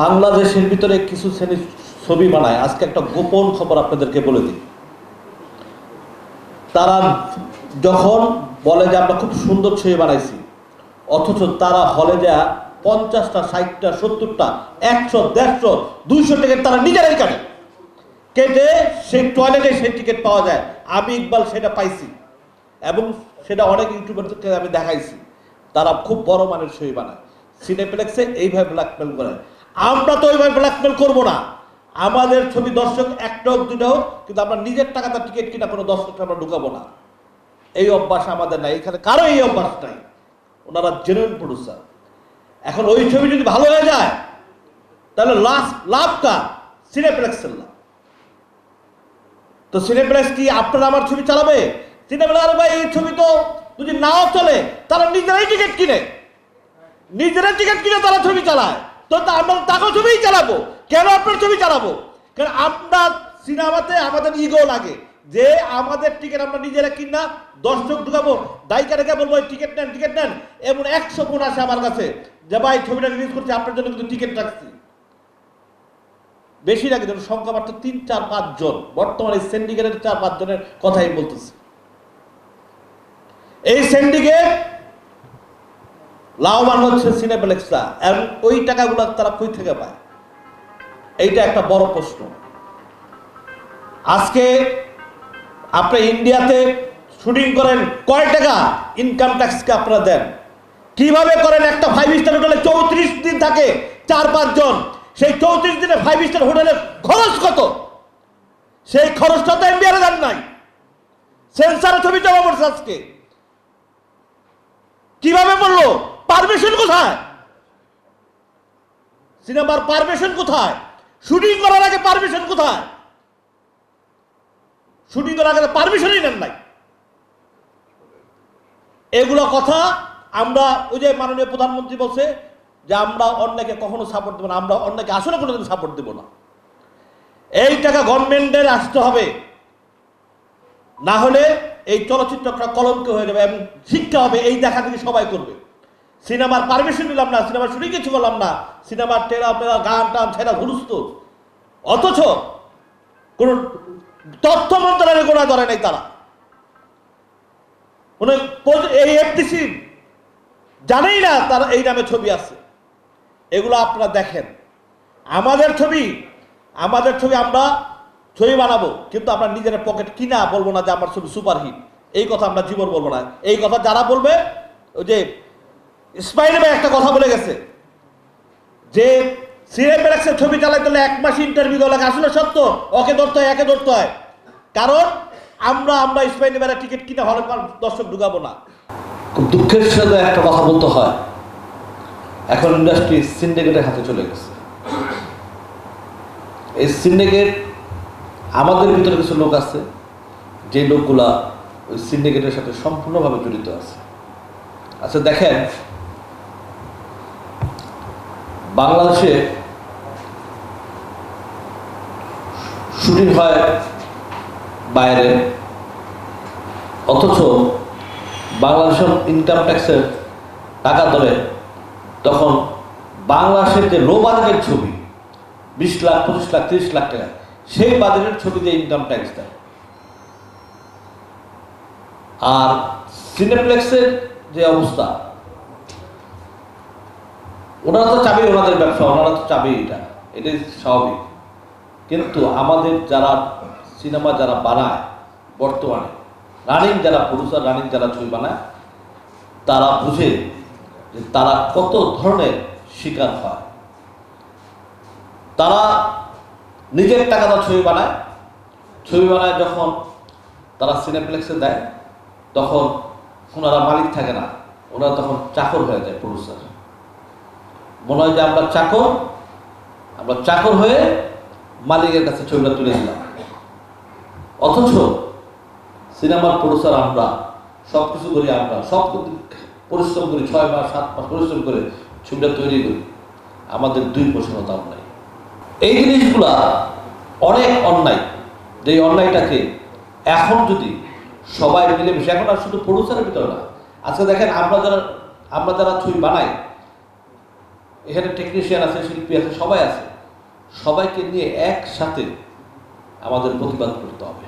বাংলাদেশের ভিতরে কিছু শ্রেণির ছবি বানায়। আজকে একটা গোপন খবর আপনাদেরকে বলে দিই। তারা যখন বলে যে আমরা খুব সুন্দর ছবি বানাইছি, অথচ তারা হলে যা পঞ্চাশটা, ষাটটা, সত্তরটা, একশো, দেড়শো, দুইশো টিকিট তারা নিজেরাই কাটে। কেটে সেই টয়লেটে সেই টিকিট পাওয়া যায়। আমি ইকবাল সেটা পাইছি এবং সেটা অনেক ইউটিউবারকে আমি দেখাইছি। তারা খুব বড় মানের ছবি বানায়। সিনেপ্লেক্সে এইভাবে ব্ল্যাকমেল করে। আমরা তো ওইভাবে ব্ল্যাকমেল করব না। আমাদের ছবি দর্শক একটা হোক দুটো হোক, কিন্তু আমরা নিজের টাকাতে টিকিট কিনা কোনো দর্শককে আমরা ঢুকাবো না। এই অভ্যাস আমাদের নাই। এখানে কারও এই অভ্যাস নাই। ওনারা জেনুইন প্রডিউসার এখন ওই ছবি যদি ভালো হয়ে যায়, তাহলে লাস্ট লাভ কার? সিনেপ্লেক্সের লাভ। তো সিনেপ্লেক্স কি আপনারা আমার ছবি চালাবে? সিনেপ্লেক্স ভাই, এই ছবি তো যদি নাও চলে তারা নিজেরাই টিকিট কিনে। নিজেরাই টিকিট কিনে তারা ছবি চালায়। তো আমরা তাকেও ছবিই চালাবো। কেন আপনার ছবি চালাবো? কারণ আমরা সিনেমাতে আমাদের ইগো লাগে। যে আমাদের টিকিট আমরা নিজেরা কিনা, দর্শক ঢুকাবো দায়িকা রেখে বলব টিকিট নেন টিকিট নেন। এমন একশো ফোন আসে আমার কাছে, যে, ভাই, ছবিটা রিলিজ করছি, আপনার জন্য কিন্তু টিকিট রাখছি। বেশি লাগে যেন সংখ্যা মাত্র তিন, চার, পাঁচ জন। বর্তমানে সিন্ডিকেটের চার, পাঁচ জনের কথাই বলতেছি। এই সিন্ডিকেট লাভবান হচ্ছে সিনেপ্লেক্সরা এবং ওই টাকাগুলো তারা কই থেকে পায়? এইটা একটা বড় প্রশ্ন। আজকে আপনি ইন্ডিয়াতে শুটিং করেন কয় টাকা ইনকাম ট্যাক্সকে আপনারা দেন? কীভাবে করেন একটা ফাইভ স্টার হোটেলে চৌত্রিশ দিন থাকে চার পাঁচ জন? সেই চৌত্রিশ দিনে ফাইভ স্টার হোটেলের খরচ কত? সেই খরচটা তো এমবিআর দেন নাই। সেন্সারে ছবি জমা পড়ছে আজকে কীভাবে বলল পারমিশন কোথায়? সিনেমার পারমিশন কোথায়? শুটিং করার আগে পারমিশন কোথায়? শুটিং করার আগে পারমিশনই নেন নাই। এগুলো কথা আমরা ওই যে মাননীয় প্রধানমন্ত্রী বলছে যে আমরা অন্যকে কখনো সাপোর্ট দেবো না, আমরা অন্যকে আসলে কোনোদিন সাপোর্ট দেবো না। এই টাকা গভর্নমেন্টের আসতে হবে। না হলে এই চলচ্চিত্রটা কলঙ্ক হয়ে যাবে এবং শিক্ষা হবে, এই দেখা থেকে সবাই করবে। সিনেমার পারমিশন নিলাম না সিনেমার শুটিং কিছু করলাম না। সিনেমার টেরা পেরা গান টান ছেড়া ঘুরুস্ত অথচ কোন তথ্য মন্ত্রণালয়ের গোড়া ধরে নাই তারা। এই এফটিসি জানেই না তার এই নামে ছবি আছে। এগুলো আপনারা দেখেন। আমাদের ছবি আমাদের ছবি আমরা ছবি বানাবো, কিন্তু আমরা নিজের পকেট কিনা বলব না যে আমার ছবি সুপারহিট এই কথা আমরা জীবন বলব না। এই কথা যারা বলবে, ওই যে স্পাইডার ভাই একটা কথা বলে গেছে। যে সিনেপ্লেক্সের ছবি চালাইতে হলে এক মাস ইন্টারভিউ দেওয়া লাগে। আসলে সত্য? ওকে ধরতে হয়, একে ধরতে হয়। কারণ আমরা আমরা স্পাইডার ভাইয়ের টিকিট কিনে হলে দর্শক ঢুকাবো না। খুব দুঃখের সাথে একটা কথা বলতে হয়। এখন ইন্ডাস্ট্রি সিন্ডিকেটের হাতে চলে গেছে। এই সিন্ডিকেট আমাদের ভিতরে কিছু লোক আছে, যে লোকগুলা ওই সিন্ডিকেটের সাথে সম্পূর্ণভাবে জড়িত আছে। আচ্ছা দেখেন বাংলাদেশে শুটিং হয় বাইরে, অথচ বাংলাদেশের ইনকাম ট্যাক্সের টাকা ধরে তখন বাংলাদেশের যে লো বাজেটের ছবি, বিশ লাখ, পঁচিশ লাখ, তিরিশ লাখ টাকা, সেই বাজেটের ছবিতে ইনকাম ট্যাক্স দেয়। আর সিনেপ্লেক্সের যে অবস্থা ওনারা তো চাবি, ওনাদের ব্যবসা, ওনারা তো চাবি এটা। এটাই স্বাভাবিক। কিন্তু আমাদের যারা সিনেমা যারা বানায়, বর্তমানে রানিং যারা প্রডিউসার রানিং যারা ছবি বানায়, তারা বুঝে যে তারা কত ধরনের শিকার হয়। তারা নিজের টাকাটা ছবি বানায়। ছবি বানায় যখন তারা সিনেপ্লেক্সে দেয়, তখন ওনারা মালিক থাকে না। ওনারা তখন চাকর হয়ে যায় প্রডিউসার মনে হয় যে আমরা চাকর আমরা চাকর হয়ে মালিকের কাছে ছবিটা তুলে দিলাম। অথচ সিনেমার প্রডিউসার আমরা সব কিছু করি আমরা, সব পরিশ্রম করি, ছয় মাস, সাত মাস পরিশ্রম করে ছবিটা তৈরি করি। আমাদের দুই পয়সার দাম নাই এই জিনিসগুলা অনেক অন্যায়। যে অন্যায়টাকে এখন যদি সবাই মিলেমিশে, এখন আর শুধু প্রডিউসারের ভিতরে না, আজকে দেখেন আমরা যারা আমরা যারা ছবি বানাই এখানে টেকনিশিয়ান আছে শিল্পী আছে সবাই আছে। সবাইকে নিয়ে একসাথে আমাদের প্রতিবাদ করতে হবে।